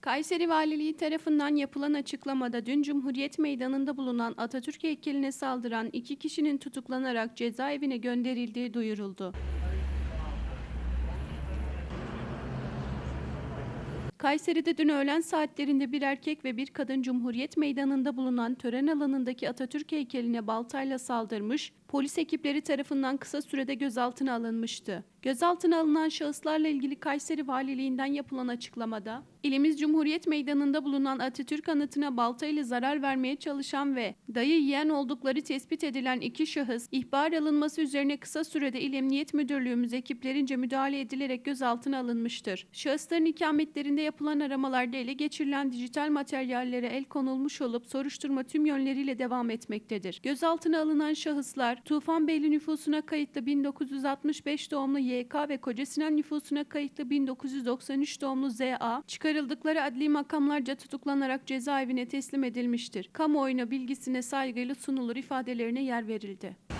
Kayseri Valiliği tarafından yapılan açıklamada dün Cumhuriyet Meydanı'nda bulunan Atatürk heykeline saldıran iki kişinin tutuklanarak cezaevine gönderildiği duyuruldu. Kayseri'de dün öğlen saatlerinde bir erkek ve bir kadın Cumhuriyet Meydanı'nda bulunan tören alanındaki Atatürk heykeline baltayla saldırmış, polis ekipleri tarafından kısa sürede gözaltına alınmıştı. Gözaltına alınan şahıslarla ilgili Kayseri Valiliğinden yapılan açıklamada, ilimiz Cumhuriyet Meydanı'nda bulunan Atatürk anıtına baltayla zarar vermeye çalışan ve dayı yiyen oldukları tespit edilen iki şahıs, ihbar alınması üzerine kısa sürede İl Emniyet Müdürlüğümüz ekiplerince müdahale edilerek gözaltına alınmıştır. Şahısların ikametlerinde yapılan aramalarda ele geçirilen dijital materyallere el konulmuş olup soruşturma tüm yönleriyle devam etmektedir. Gözaltına alınan şahıslar Tufanbeyli nüfusuna kayıtlı 1965 doğumlu YK ve Kocasinan nüfusuna kayıtlı 1993 doğumlu ZA çıkarıldıkları adli makamlarca tutuklanarak cezaevine teslim edilmiştir. Kamuoyuna bilgisine saygıyla sunulur ifadelerine yer verildi.